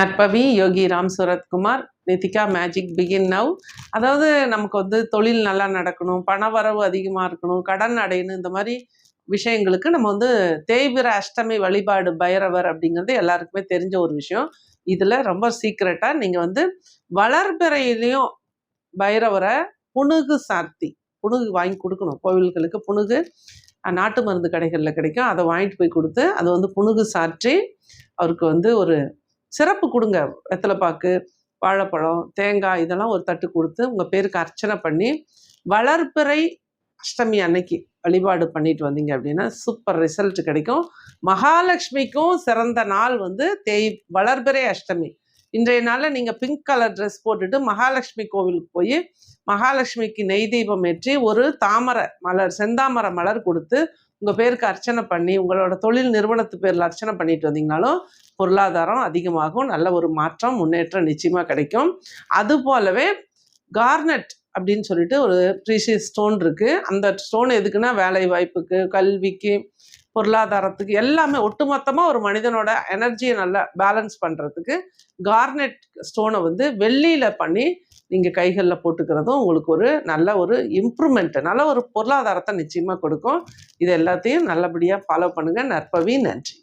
நட்பவி யோகி ராம் சூரத்குமார் நிதிகா magic begin now அதாவது நமக்கு வந்து தொழில் நல்லா நடக்கணும் பண வரவு அதிகமாக இருக்கணும் கடன் அடையணும் இந்த மாதிரி விஷயங்களுக்கு நம்ம வந்து தேய்பிர அஷ்டமி வழிபாடு பைரவர் அப்படிங்கிறது எல்லாருக்குமே தெரிஞ்ச ஒரு விஷயம். இதில் ரொம்ப சீக்ரெட்டாக நீங்கள் வந்து வளர்பிறையிலையும் பைரவரை புணுகு சாத்தி புணுகு வாங்கி கொடுக்கணும். கோவில்களுக்கு புணுகு நாட்டு மருந்து கடைகளில் கிடைக்கும். அதை வாங்கிட்டு போய் கொடுத்து அதை வந்து புணுகு சாற்றி அவருக்கு வந்து ஒரு சிறப்பு கொடுங்க. வெத்தலைப்பாக்கு வாழைப்பழம் தேங்காய் இதெல்லாம் ஒரு தட்டு கொடுத்து உங்கள் பேருக்கு அர்ச்சனை பண்ணி வளர்பிறை அஷ்டமி அன்னைக்கு வழிபாடு பண்ணிட்டு வந்தீங்க அப்படின்னா சூப்பர் ரிசல்ட் கிடைக்கும். மகாலட்சுமிக்கும் சிறந்த நாள் வந்து தேய் வளர்பிறை அஷ்டமி. இன்றைய நாளில் நீங்கள் பிங்க் கலர் ட்ரெஸ் போட்டுட்டு மகாலட்சுமி கோவிலுக்கு போய் மகாலட்சுமிக்கு நெய் தீபம் ஏற்றி ஒரு தாமரை மலர் செந்தாமரை மலர் கொடுத்து உங்கள் பேருக்கு அர்ச்சனை பண்ணி உங்களோட தொழில் நிறுவனத்து பேரில் அர்ச்சனை பண்ணிட்டு வந்தீங்கனாலும் பொருளாதாரம் அதிகமாகும் நல்ல ஒரு மாற்றம் முன்னேற்றம் நிச்சயமாக கிடைக்கும். அது போலவே கார்னட் அப்படின்னு சொல்லிட்டு ஒரு ப்ரீஷியஸ் ஸ்டோன் இருக்குது அந்த ஸ்டோன் எதுக்குன்னா வேலை வாய்ப்புக்கு கல்விக்கு பொருளாதாரத்துக்கு எல்லாமே ஒட்டுமொத்தமாக ஒரு மனிதனோட எனர்ஜியை நல்லா பேலன்ஸ் பண்ணுறதுக்கு கார்னெட் ஸ்டோனை வந்து வெள்ளியில் பண்ணி நீங்கள் கைகளில் போட்டுக்கிறதும் உங்களுக்கு ஒரு நல்ல ஒரு இம்ப்ரூவ்மெண்ட்டு நல்ல ஒரு பொருளாதாரத்தை நிச்சயமாக கொடுக்கும். இது எல்லாத்தையும் நல்லபடியாக ஃபாலோ பண்ணுங்கள் நற்பவி நன்றி.